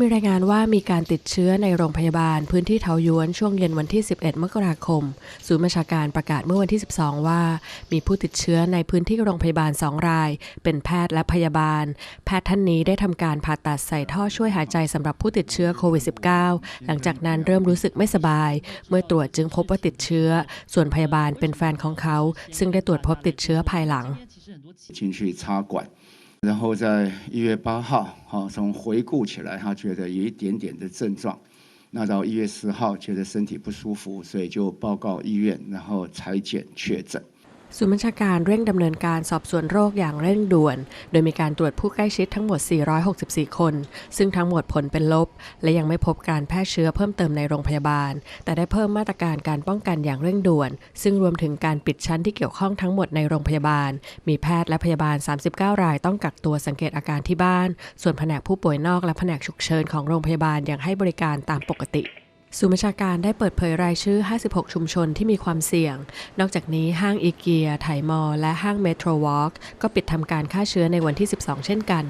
มีรายงานว่ามีการติดเชื้อในโรงพยาบาลพื้นที่เทายวนช่วงเย็นวันที่ 11 มกราคม ศูนย์ประชาการประกาศเมื่อวันที่ 12 ว่า มีผู้ติดเชื้อในพื้นที่โรงพยาบาล 2 ราย เป็นแพทย์และพยาบาล แพทย์ท่านนี้ได้ทำการผ่าตัดใส่ท่อช่วยหายใจสำหรับผู้ติดเชื้อโควิด -19 หลังจากนั้นเริ่มรู้สึกไม่สบาย เมื่อตรวจจึงพบว่าติดเชื้อ ส่วนพยาบาลเป็นแฟนของเขา ซึ่งได้ตรวจพบติดเชื้อภายหลัง 然后在一月八号，好、从回顾起来，他觉得有一点点的症状，那到一月十号觉得身体不舒服，所以就报告医院，然后裁剪确诊。 ศูนย์บัญชาการเร่งดำเนินการสอบสวนโรคอย่างเร่งด่วน โดยมีการตรวจผู้ใกล้ชิดทั้งหมด 464 คน ซึ่งทั้งหมดผลเป็นลบ และยังไม่พบการแพร่เชื้อเพิ่มเติมในโรงพยาบาล แต่ได้เพิ่มมาตรการการป้องกันอย่างเร่งด่วน ซึ่งรวมถึงการปิดชั้นที่เกี่ยวข้องทั้งหมดในโรงพยาบาล มีแพทย์และพยาบาล 39 รายต้องกักตัวสังเกตอาการที่บ้าน ส่วนแผนกผู้ป่วยนอกและแผนกฉุกเฉินของโรงพยาบาลยังให้บริการตามปกติ ศูนย์บัญชาการได้เปิดเผยรายชื่อ 56 ชุมชนที่มีความเสี่ยง นอกจากนี้ห้างอีเกีย ไถมอลและห้างเมโทรวอล์กก็ปิดทำการฆ่าเชื้อในวันที่ 12 เช่นกัน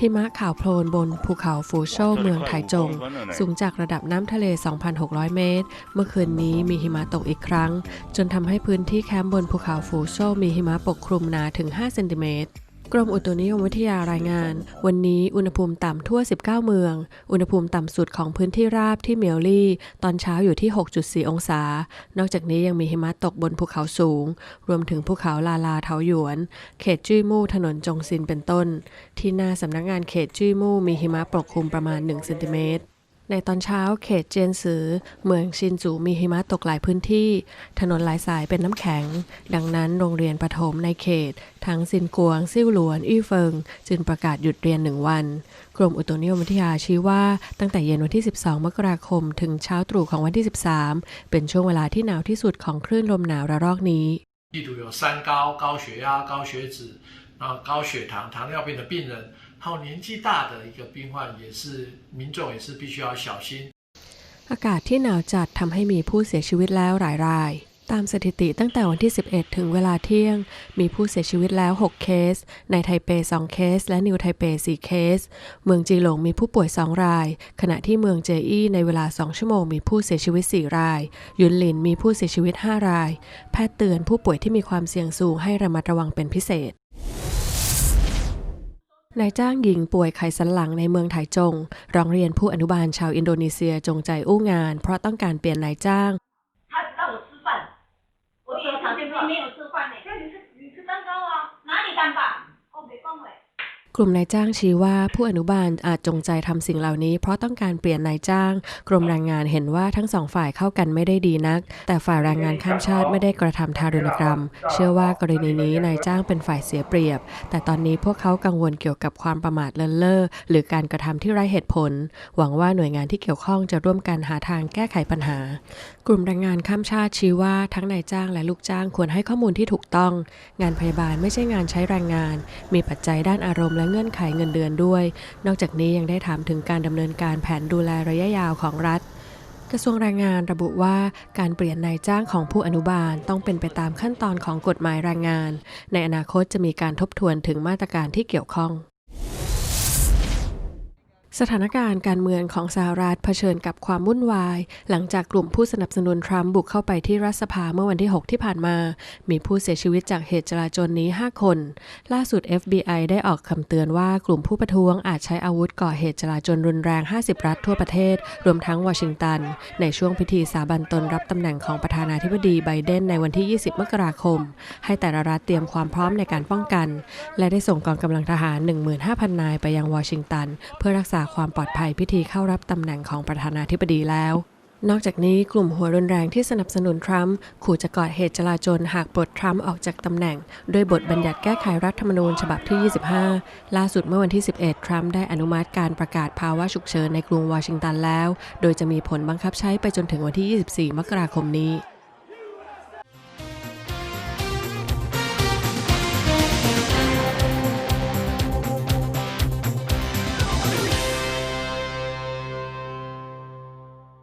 หิมะขาวโพลนบนภูเขาฟูโชเมืองไถจง สูงจากระดับน้ำทะเล 2,600 เมตร เมื่อคืนนี้มีหิมะตกอีกครั้ง จนทำให้พื้นที่แคมป์บนภูเขาฟูโชมีหิมะปกคลุมหนาถึง 5 เซนติเมตร กรมอุตุนิยมวิทยารายงาน วันนี้อุณหภูมิต่ำทั่ว 19 เมือง อุณหภูมิต่ำสุดของพื้นที่ราบที่เมียวลี่ ตอนเช้าอยู่ที่ 6.4 องศา นอกจากนี้ยังมีหิมะตกบนภูเขาสูง รวมถึงภูเขาลาลาเทาหยวน เขตจุ้ยมู่ถนนจงซินเป็นต้น ที่หน้าสำนักงานเขตจุ้ยมู่มีหิมะปกคลุมประมาณ 1 เซนติเมตร ในตอนเช้าเขตเจียนซือ เมืองชินจูมีหิมะตกหลายพื้นที่ ถนนหลายสายเป็นน้ำแข็ง ดังนั้นโรงเรียนประถมในเขต ทั้งซินกวง ซิ่วหลวน อี้เฟิง จึงประกาศหยุดเรียนหนึ่งวัน กรมอุตุนิยมวิทยาชี้ว่าตั้งแต่เย็นวันที่ 12 มกราคม ถึงเช้าตรู่ของวันที่ 13 เป็นช่วงเวลาที่หนาวที่สุดของคลื่นลมหนาวระลอกนี้ 例如有三高、高血压、高血脂，然后高血糖、糖尿病的病人， 还有年纪大的一个病患，也是民众也是必须要小心。 อากาศที่หนาวจัดทำให้มีผู้เสียชีวิตแล้วหลายราย ตามสถิติตั้งแต่วันที่ 11 ถึงเวลาเที่ยง มีผู้เสียชีวิตแล้ว 6 เคส ในไทเป 2 เคส และนิวไทเป 4 เคส เมืองจีหลงมีผู้ป่วย 2 ราย ขณะที่เมืองเจอี้ในเวลา 2 ชั่วโมงมีผู้เสียชีวิต 4 ราย ยุนหลินมีผู้เสียชีวิต 5 ราย แพทย์เตือนผู้ป่วยที่มีความเสี่ยงสูงให้ระมัดระวังเป็นพิเศษ นายจ้างหญิงป่วยไขสันหลังในเมืองไถจง ร้องเรียนผู้อนุบาลชาวอินโดนีเซียจงใจอู้งาน เพราะต้องการเปลี่ยนนายจ้าง 他让我吃饭，我有糖尿病没有吃饭呢。这你是你吃蛋糕啊？哪里蛋糕？哦，没讲喂。 กลุ่มนายจ้างชี้ว่าผู้อนุบาลอาจจงใจทำสิ่งเหล่านี้ เพราะต้องการเปลี่ยนนายจ้าง กรมแรงงานเห็นว่าทั้งสองฝ่ายเข้ากันไม่ได้ดีนัก แต่ฝ่ายแรงงานข้ามชาติไม่ได้กระทำทารุณกรรม เชื่อว่ากรณีนี้นายจ้างเป็นฝ่ายเสียเปรียบ แต่ตอนนี้พวกเขากังวลเกี่ยวกับความประมาทเลินเล่อหรือการกระทำที่ไร้เหตุผล หวังว่าหน่วยงานที่เกี่ยวข้องจะร่วมกันหาทางแก้ไขปัญหา กลุ่มแรงงานข้ามชาติชี้ว่าทั้งนายจ้างและลูกจ้างควรให้ข้อมูลที่ถูกต้อง งานพยาบาลไม่ใช่งานใช้แรงงาน มีปัจจัยด้านอารมณ์และเงื่อนไขเงินเดือนด้วย นอกจากนี้ยังได้ถามถึงการดำเนินการแผนดูแลระยะยาวของรัฐกระทรวงแรงงานระบุว่าการเปลี่ยนนายจ้างของผู้อนุบาลต้องเป็นไปตามขั้นตอนของกฎหมายแรงงาน ในอนาคตจะมีการทบทวนถึงมาตรการที่เกี่ยวข้อง สถานการณ์การเมืองของสหรัฐเผชิญกับความวุ่นวาย หลังจากกลุ่มผู้สนับสนุนทรัมป์บุกเข้าไปที่รัฐสภาเมื่อวันที่ 6 ที่ผ่านมา มีผู้เสียชีวิตจากเหตุจลาจลนี้ 5 คน ล่าสุด FBI ได้ออกคำเตือนว่ากลุ่มผู้ประท้วงอาจใช้อาวุธก่อเหตุจลาจลรุนแรง 50 รัฐทั่วประเทศ รวมทั้งวอชิงตัน ในช่วงพิธีสาบันตนรับตำแหน่งของประธานาธิบดีไบเดนในวันที่ 20 มกราคม ให้แต่ละรัฐเตรียมความพร้อมในการป้องกัน และได้ส่งกองกำลังทหาร 15,000 นายไปยังวอชิงตัน เพื่อรักษาความปลอดภัยพิธีเข้ารับตำแหน่งของประธานาธิบดีแล้ว นอกจากนี้กลุ่มหัวรุนแรงที่สนับสนุนทรัมป์ขู่จะก่อเหตุจลาจลหากปลดทรัมป์ออกจากตำแหน่งโดยบทบัญญัติแก้ไขรัฐธรรมนูญฉบับที่ 25 ล่าสุดเมื่อวันที่ 11 ทรัมป์ได้อนุมัติการประกาศภาวะฉุกเฉินในกรุงวอชิงตันแล้ว โดยจะมีผลบังคับใช้ไปจนถึงวันที่ 24 มกราคมนี้